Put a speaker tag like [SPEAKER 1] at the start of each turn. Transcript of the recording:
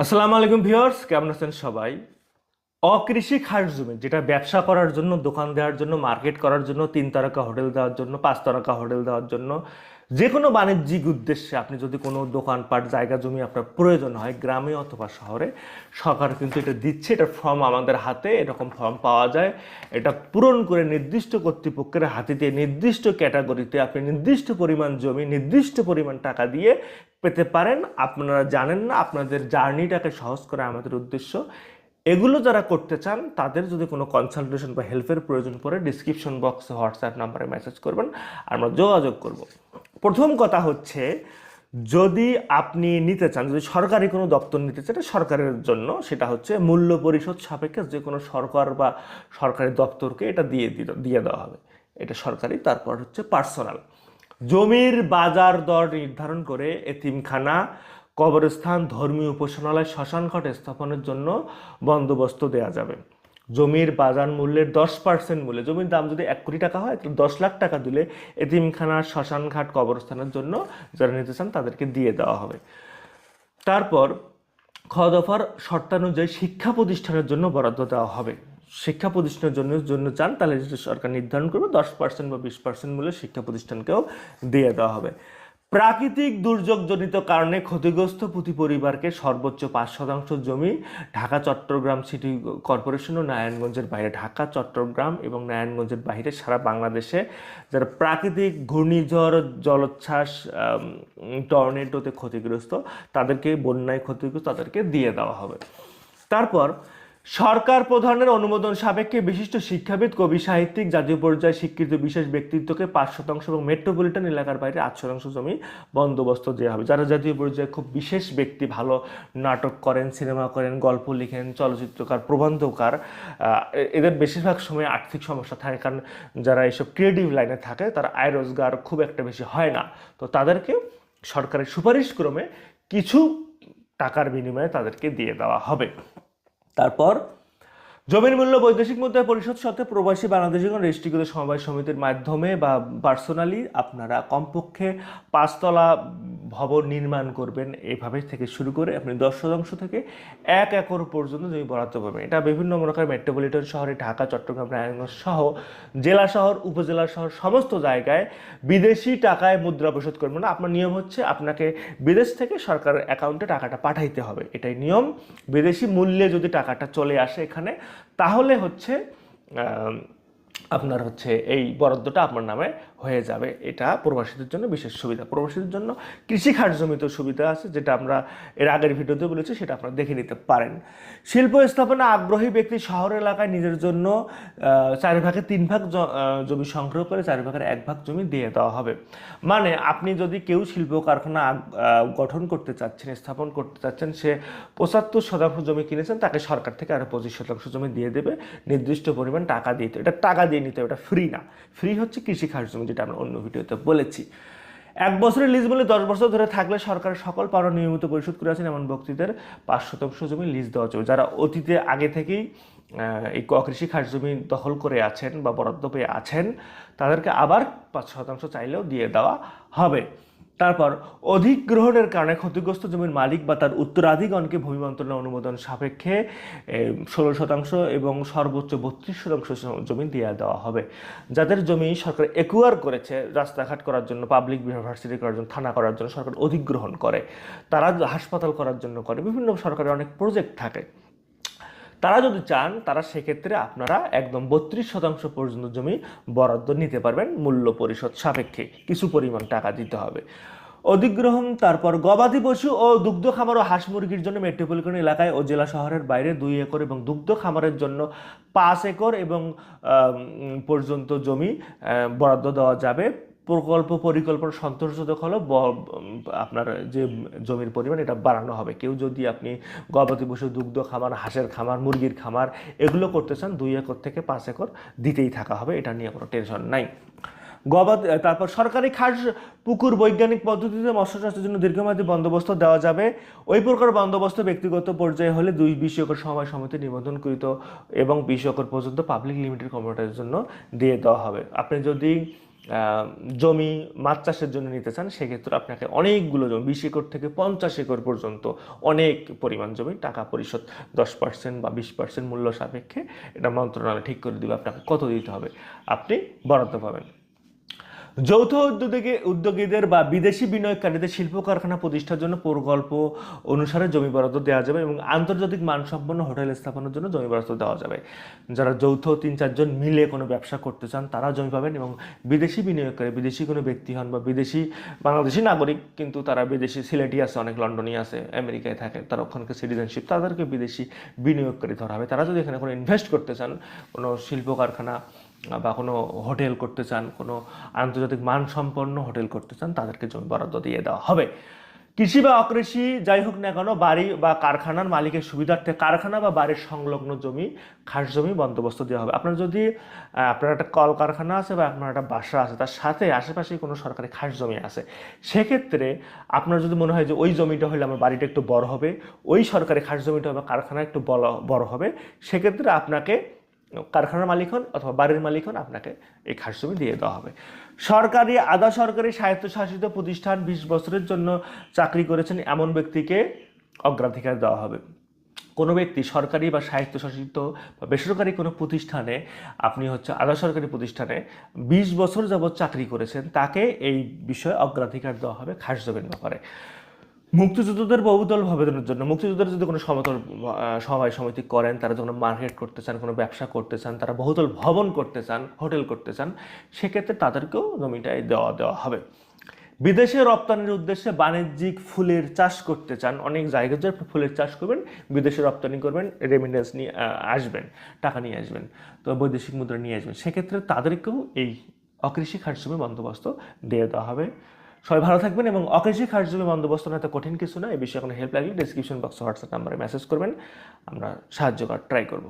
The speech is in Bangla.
[SPEAKER 1] আসসালামু আলাইকুম ভিউয়ার্স, কেমন আছেন সবাই? অকৃষি খাস জমি, যেটা ব্যবসা করার জন্য, দোকান দেওয়ার জন্য, মার্কেট করার জন্য, তিন তারকা হোটেল দেওয়ার জন্য, পাঁচ তারকা হোটেল দেওয়ার জন্য যে কোনো বাণিজ্যিক উদ্দেশ্যে আপনি যদি কোনো দোকানপাট, জায়গা জমি আপনার প্রয়োজন হয় গ্রামে অথবা শহরে, সরকার কিন্তু এটা দিচ্ছে। এটা ফর্ম আমাদের হাতে, এরকম ফর্ম পাওয়া যায়। এটা পূরণ করে নির্দিষ্ট কর্তৃপক্ষের হাতে দিয়ে নির্দিষ্ট ক্যাটাগরিতে আপনি নির্দিষ্ট পরিমাণ জমি, নির্দিষ্ট পরিমাণ টাকা দিয়ে পেতে পারেন। আপনারা জানেন না, আপনাদের জার্নিটাকে সহজ করা আমাদের উদ্দেশ্য। এগুলো যারা করতে চান, তাদের যদি কোনো কনসালটেশন বা হেল্পের প্রয়োজন পড়ে ডিসক্রিপশন বক্সে হোয়াটসঅ্যাপ নাম্বারে মেসেজ করবেন, আমরা যোগাযোগ করব। প্রথম কথা হচ্ছে, যদি আপনি নিতে চান, যদি সরকারি কোনো দপ্তর নিতে চান সরকারের জন্য, সেটা হচ্ছে মূল্য পরিশোধ সাপেক্ষে যে কোনো সরকার বা সরকারি দপ্তরকে এটা দিয়ে দিল, দিয়ে দেওয়া হবে। এটা সরকারি, তারপর হচ্ছে পার্সোনাল। জমির বাজার দর নির্ধারণ করে এতিমখানা, কবরস্থান, ধর্মীয় উপাসনালয়, শ্মশানঘাট স্থাপনের জন্য বন্দোবস্ত দেওয়া যাবে। জমির বাজার মূল্যের দশ পার্সেন্ট মূল্যে। জমির দাম যদি এক কোটি টাকা হয়, তাহলে দশ লাখ টাকা দিলে এতিমখানা, শ্মশানঘাট কবরস্থানের জন্য যারা নিতে চান, তাদেরকে দিয়ে দেওয়া হবে। তারপর খ দফার শর্তানুযায়ী শিক্ষা প্রতিষ্ঠানের জন্য বরাদ্দ দেওয়া হবে। শিক্ষা প্রতিষ্ঠানের জন্য জন্য চান, তাহলে সরকার নির্ধারণ করবে, দশ পার্সেন্ট বা বিশ পার্সেন্ট মূল্যে শিক্ষা প্রতিষ্ঠানকেও দিয়ে দেওয়া হবে। প্রাকৃতিক দুর্যোগজনিত কারণে ক্ষতিগ্রস্ত প্রতি পরিবারকে সর্বোচ্চ পাঁচ শতাংশ জমি ঢাকা, চট্টগ্রাম সিটি কর্পোরেশন ও নারায়ণগঞ্জের বাইরে। ঢাকা, চট্টগ্রাম এবং নারায়ণগঞ্জের বাইরে সারা বাংলাদেশে যারা প্রাকৃতিক ঘূর্ণিঝড়, জলোচ্ছ্বাস টর্নেডোতে ক্ষতিগ্রস্ত, তাদেরকে বন্যায় ক্ষতিগ্রস্ত তাদেরকে দিয়ে দেওয়া হবে। তারপর সরকার প্রধানের অনুমোদন সাপেক্ষে বিশিষ্ট শিক্ষাবিদ, কবি, সাহিত্যিক, জাতীয় পর্যায়ে স্বীকৃত বিশেষ ব্যক্তিত্বকে পাঁচ শতাংশ এবং মেট্রোপলিটন এলাকার বাইরে আট শতাংশ জমি বন্দোবস্ত দেওয়া হবে। যারা জাতীয় পর্যায়ে খুব বিশেষ ব্যক্তি, ভালো নাটক করেন, সিনেমা করেন, গল্প লিখেন, চলচ্চিত্রকার, প্রবন্ধকার এদের বেশিরভাগ সময় আর্থিক সমস্যা থাকে। কারণ যারা এইসব ক্রিয়েটিভ লাইনে থাকে, তার আয় রোজগার খুব একটা বেশি হয় না। তো তাদেরকে সরকারের সুপারিশ ক্রমে কিছু টাকার বিনিময়ে তাদেরকে দিয়ে দেওয়া হবে। তারপর, জমির মূল্য বৈদেশিক মুদ্রা পরিষদ সত্ত্বে প্রবাসী বাংলাদেশিগণ রেষ্টিগত সমবায় সমিতির মাধ্যমে বা পার্সোনালি আপনারা কমপক্ষে পাঁচতলা ভবন নির্মাণ করবেন এইভাবে থেকে শুরু করে আপনি দশ শতাংশ থেকে এক একর পর্যন্ত জমি বরাদ্দ পাবেন এটা বিভিন্ন মনে মেট্রোপলিটন শহরে ঢাকা, চট্টগ্রাম নারায়ণগঞ্জ সহ জেলা শহর, উপজেলা শহর সমস্ত জায়গায় বিদেশি টাকায় মুদ্রা পরিশোধ করবেন না। আপনার নিয়ম হচ্ছে আপনাকে বিদেশ থেকে সরকারের অ্যাকাউন্টে টাকাটা পাঠাইতে হবে। এটাই নিয়ম। বিদেশি মূল্যে যদি টাকাটা চলে আসে এখানে, তাহলে হচ্ছে আপনার হচ্ছে এই বরাদ্দটা আপনার নামে হয়ে যাবে। এটা প্রবাসীদের জন্য বিশেষ সুবিধা। প্রবাসীদের জন্য কৃষিখাত জমিতে সুবিধা আছে, যেটা আমরা এর আগের ভিডিওতে বলেছি, সেটা আপনারা দেখে নিতে পারেন। শিল্প স্থাপনা আগ্রহী ব্যক্তি শহর এলাকায় নিজের জন্য চার ভাগে তিন ভাগ জমি সংগ্রহ করে, চার ভাগের এক ভাগ জমি দিয়ে দেওয়া হবে। মানে আপনি যদি কেউ শিল্প কারখানা গঠন করতে চাচ্ছেন, স্থাপন করতে চাচ্ছেন, সে পঁচাত্তর শতাংশ জমি কিনেছেন, তাকে সরকার থেকে আরও পঁচিশ শতাংশ জমি দিয়ে দেবে। নির্দিষ্ট পরিমাণ টাকা দিতে- এটা টাকা দিয়ে নিতে হবে, এটা ফ্রি না। ফ্রি হচ্ছে কৃষি খাস জমি, যেটা আমরা অন্য ভিডিওতে বলেছি। এক বছরের লিজ বলে দশ বছর ধরে থাকলে সরকার সকল পাওনা নিয়মিত পরিশোধ করে আছেন এমন ব্যক্তিদের পাঁচ শতাংশ জমি লিজ দেওয়া চলবে যারা অতীতে আগে থেকেই এই কৃষি খাস জমি দখল করে আছেন বা বরাদ্দ পেয়ে আছেন, তাদেরকে আবার পাঁচ শতাংশ চাইলেও দিয়ে দেওয়া হবে। তারপর অধিগ্রহণের কারণে ক্ষতিগ্রস্ত জমির মালিক বা তার উত্তরাধিগণকে ভূমি মন্ত্রণালয়ের অনুমোদন সাপেক্ষে ষোলো শতাংশ এবং সর্বোচ্চ বত্রিশ শতাংশ জমি দিয়ে দেওয়া হবে। যাদের জমি সরকার একুয়ার করেছে রাস্তাঘাট করার জন্য পাবলিক ইউনিভার্সিটি করার জন্য, থানা করার জন্য সরকার অধিগ্রহণ করে, তারা হাসপাতাল করার জন্য করে, বিভিন্ন সরকারের অনেক প্রজেক্ট থাকে। তারা যদি চান, তারা সেক্ষেত্রে আপনারা একদম বত্রিশ শতাংশ পর্যন্ত জমি বরাদ্দ নিতে পারবেন মূল্য পরিশোধ সাপেক্ষে। কিছু পরিমাণ টাকা দিতে হবে। অধিগ্রহণ, তারপর গবাদি পশু ও দুগ্ধ খামার ও হাঁস মুরগির জন্য মেট্রোপলিটন এলাকায় ও জেলা শহরের বাইরে দুই একর এবং দুগ্ধ খামারের জন্য পাঁচ একর এবং পর্যন্ত জমি বরাদ্দ দেওয়া যাবে। প্রকল্প পরিকল্পনা সন্তোষজনক হলো আপনার যে জমির পরিমাণ, এটা বাড়ানো হবে। কেউ যদি আপনি গবাদি পশু, দুগ্ধ খামার, হাঁসের খামার, মুরগির খামার, এগুলো করতে চান, দুই একর থেকে পাঁচ একর দিতেই থাকা হবে, এটা নিয়ে কোনো টেনশন নাই। গবাদি তারপর সরকারি খাস পুকুর বৈজ্ঞানিক পদ্ধতিতে মৎস্য চাষের জন্য দীর্ঘমেয়াদী বন্দোবস্ত দেওয়া যাবে। ওই প্রকার বন্দোবস্ত ব্যক্তিগত পর্যায়ে হলে দুই বিশ একর সময় সমিতি নিবন্ধনকৃত এবং বিশ একর পর্যন্ত পাবলিক লিমিটেড কমিউনিটির জন্য দিয়ে দেওয়া হবে। আপনি যদি জমি মাছ চাষের জন্য নিতে চান, সেক্ষেত্রে আপনাকে অনেকগুলো জমি, বিশ একর থেকে পঞ্চাশ একর পর্যন্ত অনেক পরিমাণ জমি, টাকা পরিশোধ দশ পার্সেন্ট বা বিশ পার্সেন্ট মূল্য সাপেক্ষে এটা মন্ত্রণালয় ঠিক করে দিবে, আপনাকে কত দিতে হবে? আপনি বরাদ্দ পাবেন। যৌথ উদ্যোগে উদ্যোগীদের বা বিদেশি বিনিয়োগকারীদের শিল্প কারখানা প্রতিষ্ঠার জন্য প্রকল্প অনুসারে জমি বরাদ্দ দেওয়া যাবে এবং আন্তর্জাতিক মানসম্পন্ন হোটেল স্থাপনের জন্য জমি বরাদ্দ দেওয়া যাবে। যারা যৌথ তিন চারজন মিলে কোনো ব্যবসা করতে চান, তারা জমি পাবেন এবং বিদেশি বিনিয়োগকারী, বিদেশি কোনো ব্যক্তি হন বা বিদেশি বাংলাদেশি নাগরিক, কিন্তু তারা বিদেশি, সিলেটি আছে, অনেক লন্ডনই আছে, আমেরিকায় থাকে, তারা ওখানকার সিটিজেনশিপ, তাদেরকে বিদেশি বিনিয়োগকারী ধরা হবে। তারা যদি এখানে কোনো ইনভেস্ট করতে চান, কোনো শিল্প কারখানা বা কোনো হোটেল করতে চান, কোনো আন্তর্জাতিক মানসম্পন্ন হোটেল করতে চান, তাদেরকে জমি বরাদ্দ দিয়ে দেওয়া হবে। কৃষি বা অকৃষি, যাই হোক না কেন, বাড়ি বা কারখানার মালিকের সুবিধার্থে কারখানা বা বাড়ির সংলগ্ন জমি, খাস জমি বন্দোবস্ত দেওয়া হবে। আপনার যদি আপনার একটা কলকারখানা আছে বা আপনার একটা বাসা আছে, তার সাথে আশেপাশে কোনো সরকারি খাস জমি আছে, সেক্ষেত্রে আপনার যদি মনে হয় যে ওই জমিটা হলে আমার বাড়িটা একটু বড় হবে, ওই সরকারি খাস জমিটা বা কারখানা একটু বড় বড় হবে, সেক্ষেত্রে আপনাকে কারখানার মালিক হন অথবা বাড়ির মালিক হন, আপনাকে এই খাস জমি দিয়ে দেওয়া হবে। সরকারি, আধা সরকারি স্বায়ত্তশাসিত প্রতিষ্ঠান বিশ বছরের জন্য চাকরি করেছেন এমন ব্যক্তিকে অগ্রাধিকার দেওয়া হবে। কোনো ব্যক্তি সরকারি বা স্বায়ত্তশাসিত বা বেসরকারি কোনো প্রতিষ্ঠানে, আপনি হচ্ছে আধা সরকারি প্রতিষ্ঠানে বিশ বছর যাবৎ চাকরি করেছেন, তাকে এই বিষয়ে অগ্রাধিকার দেওয়া হবে খাস জমির ব্যাপারে। মুক্তিযুদ্ধদের বহুদল ভবনের জন্য, মুক্তিযুদ্ধের যদি কোনো সমতল সভায় সমিতি করেন, তারা যখন মার্কেট করতে চান, কোনো ব্যবসা করতে চান, তারা বহুতল ভবন করতে চান, হোটেল করতে চান, সেক্ষেত্রে তাদেরকেও জমিটাই দেওয়া দেওয়া হবে। বিদেশে রপ্তানির উদ্দেশ্যে বাণিজ্যিক ফুলের চাষ করতে চান, অনেক জায়গায় যে ফুলের চাষ করবেন, বিদেশে রপ্তানি করবেন রেমিডেন্স নিয়ে আসবেন, টাকা নিয়ে আসবেন, তো বৈদেশিক মুদ্রা নিয়ে আসবেন, সেক্ষেত্রে তাদেরকেও এই অকৃষি খাসজমি বন্দোবস্ত দিয়ে দেওয়া হবে। সবাই ভালো থাকবেন এবং অকৃষি খাসজমি বন্দোবস্ত না কঠিন কিছু না, এই বিষয়ে কোনো হেল্প লাগলে ডিসক্রিপশন বক্স হোয়াটসঅ্যাপ নাম্বারে মেসেজ করবেন, আমরা সাহায্য করার ট্রাই করব।